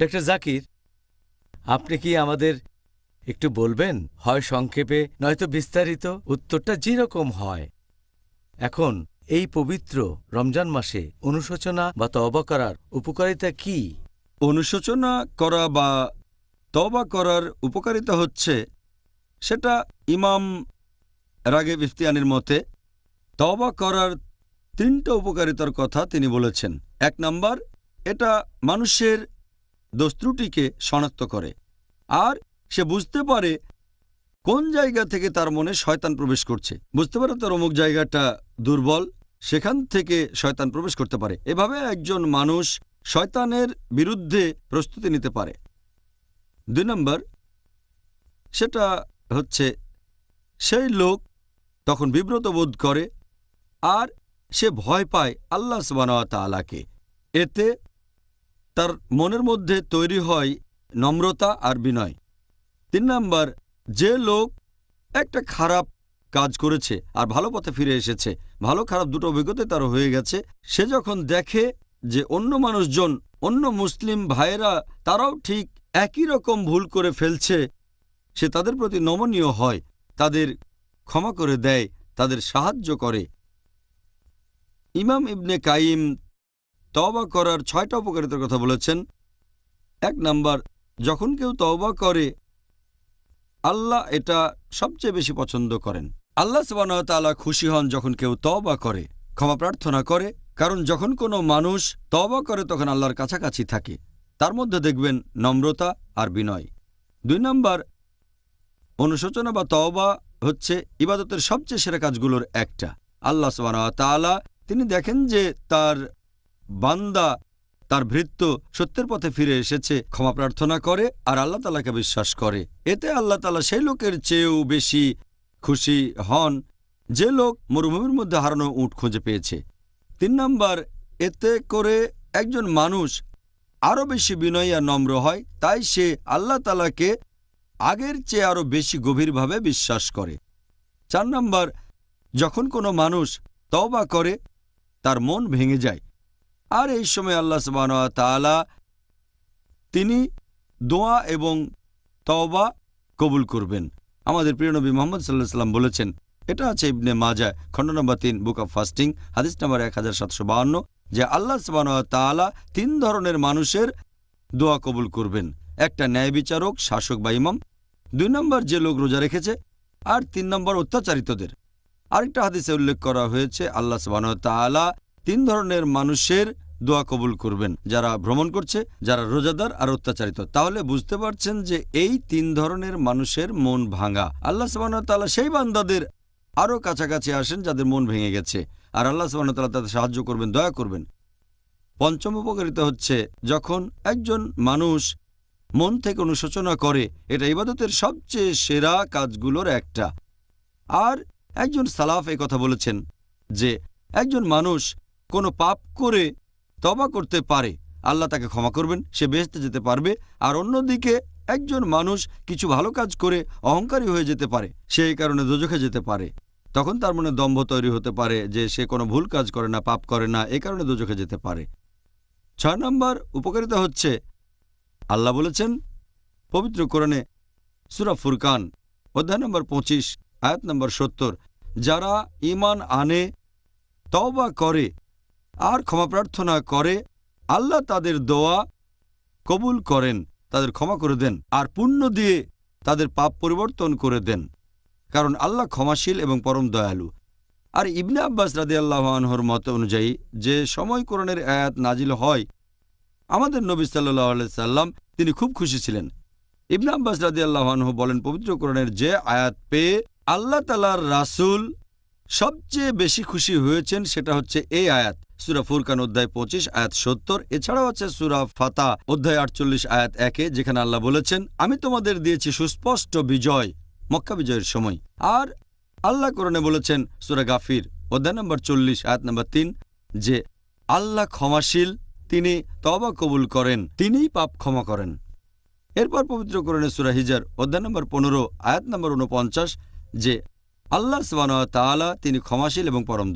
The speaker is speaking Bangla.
ডক্টর জাকির আপনি কি আমাদের একটু বলবেন? হয় সংক্ষেপে, নয়তো বিস্তারিত উত্তরটা যেরকম হয়। এখন, এই পবিত্র রমজান মাসে অনুশোচনা বা তবা করার উপকারিতা কি? অনুশোচনা করা বা তবা করার উপকারিতা হচ্ছে, সেটা ইমাম রাগে ইফতিয়ানির মতে তবা করার তিনটা উপকারিতার কথা তিনি বলেছেন। এক নাম্বার, এটা মানুষের দোস্ত্রুটিকে শনাক্ত করে। আর সে বুঝতে পারে কোন জায়গা থেকে তার মনে শয়তান প্রবেশ করছে। বুঝতে পারে তার অমুক জায়গাটা দুর্বল, সেখান থেকে শয়তান প্রবেশ করতে পারে। এভাবে একজন মানুষ শয়তানের বিরুদ্ধে প্রস্তুতি নিতে পারে। দুই নম্বর, সেটা হচ্ছে সেই লোক তখন বিব্রত বোধ করে, আর সে ভয় পায় আল্লাহ তালাকে এতে তার মনের মধ্যে তৈরি হয় নম্রতা আর বিনয়। তিন নম্বর, যে লোক একটা খারাপ কাজ করেছে আর ভালো পথে ফিরে এসেছে, ভালো খারাপ দুটো অভিজ্ঞতা তার হয়ে গেছে, সে যখন দেখে যে অন্য মানুষজন, অন্য মুসলিম ভাইয়েরা তারাও ঠিক একই রকম ভুল করে ফেলছে, সে তাদের প্রতি নমনীয় হয়, তাদের ক্ষমা করে দেয়, তাদের সাহায্য করে। ইমাম ইবনে কাইম তওবা করার ছয়টা উপকারিতার কথা বলেছেন। এক নাম্বার, যখন কেউ তওবা করে, আল্লাহ এটা সবচেয়ে বেশি পছন্দ করেন। আল্লাহ তাআলা খুশি হন যখন কেউ তওবা করে, ক্ষমা প্রার্থনা করে, কারণ যখন কোনো মানুষ তওবা করে তখন আল্লাহর কাছাকাছি থাকে। তার মধ্যে দেখবেন নম্রতা আর বিনয়। দুই নম্বর, অনুশোচনা বা তওবা হচ্ছে ইবাদতের সবচেয়ে সেরা কাজগুলোর একটা। আল্লাহ তাআলা, তিনি দেখেন যে তার বান্দা তার ভৃত্য সত্যের পথে ফিরে এসেছে, ক্ষমা প্রার্থনা করে আর আল্লাহ তালাকে বিশ্বাস করে। এতে আল্লাহ তালা সেই লোকের চেয়েও বেশি খুশি হন যে লোক মরুভূমির মধ্যে হারানো উট খুঁজে পেয়েছে। তিন নম্বর, এতে করে একজন মানুষ আরও বেশি বিনয়ী আর নম্র হয়, তাই সে আল্লাহ তালাকে আগের চেয়ে আরও বেশি গভীরভাবে বিশ্বাস করে। চার নম্বর, যখন কোনো মানুষ তওবা করে, তার মন ভেঙে যায় আর এই সময় আল্লাহ তাআলা তিনি দোয়া এবং তওবা কবুল করবেন। আমাদের প্রিয় নবী মোহাম্মদ সাল্লাহ সাল্লাম বলেছেন, এটা আছে ইবনে মাজা খণ্ড নম্বর তিন, বুক অব ফাস্টিং, হাদিস নম্বর এক হাজার সাতশো বাহান্ন, যে আল্লাহ তাআলা তিন ধরনের মানুষের দোয়া কবুল করবেন। একটা ন্যায় বিচারক, শাসক বা ইমাম, দুই নম্বর যে লোক রোজা রেখেছে, আর তিন নম্বর অত্যাচারিতদের। আরেকটা হাদিসে উল্লেখ করা হয়েছে, আল্লাহ তাআলা তিন ধরনের মানুষের দোয়া কবুল করবেন, যারা ভ্রমণ করছে, যারা রোজাদার আর অত্যাচারিত। তাহলে বুঝতে পারছেন যে এই তিন ধরনের মানুষের মন ভাঙা। আল্লাহ সুবাহতাল্লাহ সেই বান্দাদের আরও কাছাকাছি আসেন যাদের মন ভেঙে গেছে। আর আল্লাহ সুবাহতাল্লাহ তাদের সাহায্য করবেন, দয়া করবেন। পঞ্চম উপকারিতা হচ্ছে যখন একজন মানুষ মন থেকে অনুশোচনা করে, এটা ইবাদতের সবচেয়ে সেরা কাজগুলোর একটা। আর একজন সালাফ কথা বলেছেন যে একজন মানুষ কোনো পাপ করে তবা করতে পারে। আল্লাহ তাকে ক্ষমা করবেন, সে বেহেস্তে যেতে পারবে। আর অন্যদিকে একজন মানুষ কিছু ভালো কাজ করে অহংকারী হয়ে যেতে পারে, সে এই কারণে দোজখে যেতে পারে। তখন তার মনে দম্ভ তৈরি হতে পারে যে সে কোনো ভুল কাজ করে না, পাপ করে না, এ কারণে দোজখে যেতে পারে। ছয় নম্বর উপকারিতা হচ্ছে, আল্লাহ বলেছেন, পবিত্র কোরআনে সুরা ফুরকান, অধ্যায় নম্বর পঁচিশ, আয়াত নম্বর সত্তর, যারা ইমান আনে, তওবা করে আর ক্ষমা প্রার্থনা করে, আল্লাহ তাদের দোয়া কবুল করেন, তাদের ক্ষমা করে দেন আর পুণ্য দিয়ে তাদের পাপ পরিবর্তন করে দেন। কারণ আল্লাহ ক্ষমাশীল এবং পরম দয়ালু। আর ইবনে আব্বাস রাদি আল্লাহর মত অনুযায়ী, যে সময় কোরআনের আয়াত নাজিল হয়, আমাদের নবী সাল্লাহ সাল্লাম, তিনি খুব খুশি ছিলেন। ইবনে আব্বাস রাদি আল্লাহনহ বলেন, পবিত্র কোরআনের যে আয়াত পেয়ে আল্লাহ তালার রাসুল সবচেয়ে বেশি খুশি হয়েছেন, সেটা হচ্ছে এই আয়াত। সুরা ফুরকান অধ্যায় পঁচিশ, আয়াত সত্তর। এছাড়াও আছে সুরা ফাতা, অধ্যায় আটচল্লিশ, আয়াত একে, যেখানে আল্লাহ বলেছেন, আমি তোমাদের দিয়েছি সুস্পষ্ট বিজয়, মক্কা বিজয়ের সময়। আর আল্লাহ কোরআনে বলেছেন সুরা গাফির, অধ্যায় নম্বর চল্লিশ, আয়াত নম্বর তিন, যে আল্লাহ ক্ষমাশীল, তিনি তবা কবুল করেন, তিনিই পাপ ক্ষমা করেন। এরপর পবিত্র কোরআনে সুরা হিজার, অধ্যায় নম্বর পনেরো, আয়াত নম্বর উনপঞ্চাশ যে আল্লাহ সবান তাআলা, তিনি ক্ষমাশীল এবং পরম।